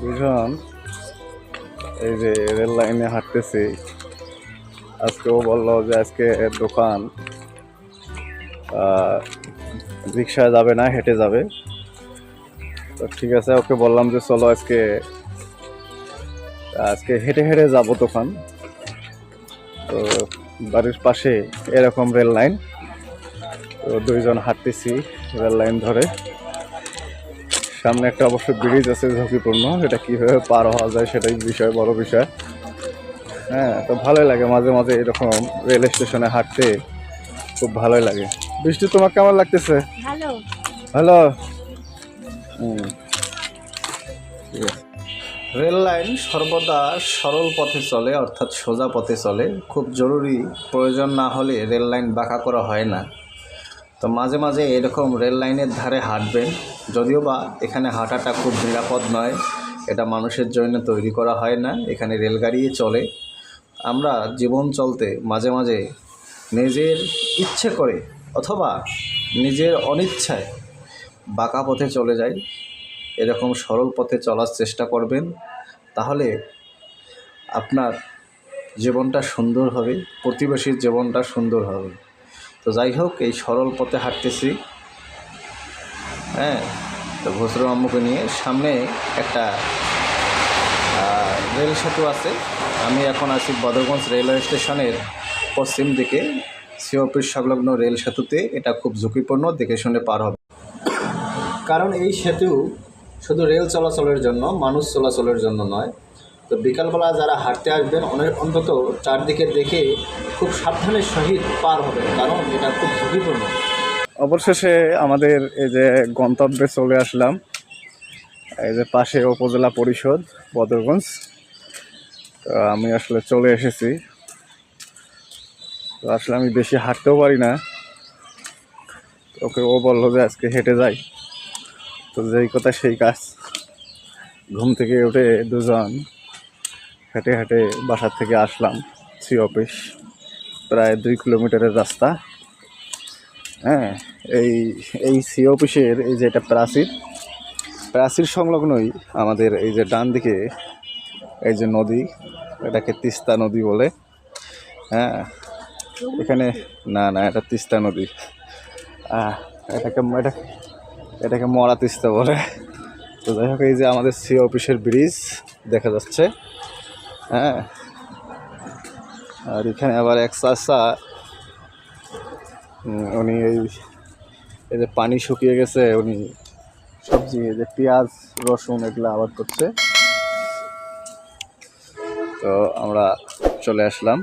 দুজন এই যে রেল লাইনে হাঁটতেছি। আজকে ও বলল যে আজকে দোকান রিক্সায় যাবে না, হেঁটে যাবে। তো ঠিক আছে, ওকে বললাম যে চলো আজকে আজকে হেঁটে হেঁটে যাব দোকান। তো বাড়ির পাশে এরকম রেল লাইন। তো দুইজন হাঁটতেছি রেল লাইন ধরে। সামনে একটা অবশ্য ব্রিজ আছে ঝুঁকিপূর্ণ এটা কীভাবে পার হওয়া যায় সেটাই বিষয় বড় বিষয়। হ্যাঁ তো ভালোই লাগে মাঝে মাঝে এরকম রেল স্টেশনে হাঁটতে খুব ভালোই লাগে। বৃষ্টি তোমার কেমন লাগতেছে? হ্যালো হুম। ঠিক আছে। রেল লাইন সর্বদা সরল পথে চলে অর্থাৎ সোজা পথে চলে। খুব জরুরি প্রয়োজন না হলে রেল লাইন বাঁকা করা হয় না। তো মাঝে মাঝে এরকম রেল লাইনের ধারে হাঁটবেন। যদিও বা এখানে হাঁটাটা খুব নিরাপদ নয়, এটা মানুষের জন্য তৈরি করা হয় না, এখানে রেলগাড়ি চলে। আমরা জীবন চলতে মাঝে মাঝে নিজের ইচ্ছে করে অথবা নিজের অনিচ্ছায় বাঁকা পথে চলে যাই, এরকম সরল পথে চলার চেষ্টা করবেন, তাহলে আপনার জীবনটা সুন্দর হবে, প্রতিবেশীর জীবনটা সুন্দর হবে। তো যাই হোক, এই সরল পথে হাঁটতেছি। হ্যাঁ তো ঘসরু আম্মুকে নিয়ে সামনে একটা রেল সেতু আছে। আমি এখন আছি বদরগঞ্জ রেলওয়ে স্টেশনের পশ্চিম দিকে। সি অফিস সংলগ্ন রেল সেতুতে এটা খুব ঝুঁকিপূর্ণ, দেখে শুনে পার হবে। কারণ এই সেতু শুধু রেল চলাচলের জন্য, মানুষ চলাচলের জন্য নয়। তো বিকালবেলা যারা হাঁটতে আসবেন অনেক অন্তত চারদিকে দেখে খুব সাবধানের সহিত পার হবেন। কারণ এটা খুব ঝুঁকিপূর্ণ। অবশেষে আমাদের এই যে গন্তব্যে চলে আসলাম, এই যে পাশে উপজেলা পরিষদ, বদরগঞ্জ। তো আমি আসলে চলে এসেছি। তো আসলে আমি বেশি হাঁটতেও পারি না। ওকে ও বলল যে আজকে হেঁটে যাই। তো যেই কথা সেই কাজ। ঘুম থেকে উঠে দুজন হেঁটে হেঁটে বাসার থেকে আসলাম সি অফিস। প্রায় দুই কিলোমিটারের রাস্তা। হ্যাঁ এই এই সি অফিসের এই যে এটা প্রাচীর প্রাচীর সংলগ্নই আমাদের এই যে ডান দিকে এই যে নদী, এটাকে তিস্তা নদী বলে। হ্যাঁ এখানে, না না, এটা তিস্তা নদী। এটাকে, এটা, এটাকে মরা তিস্তা বলে। তো যাই হোক, এই যে আমাদের সি অফিসের ব্রিজ দেখা যাচ্ছে। হ্যাঁ আর এখানে আবার এক চাষা উনি এই এই যে পানি শুকিয়ে গেছে, উনি সবজি, এই যে পেঁয়াজ, রসুন এগুলো আবাদ করছে। তো আমরা চলে আসলাম।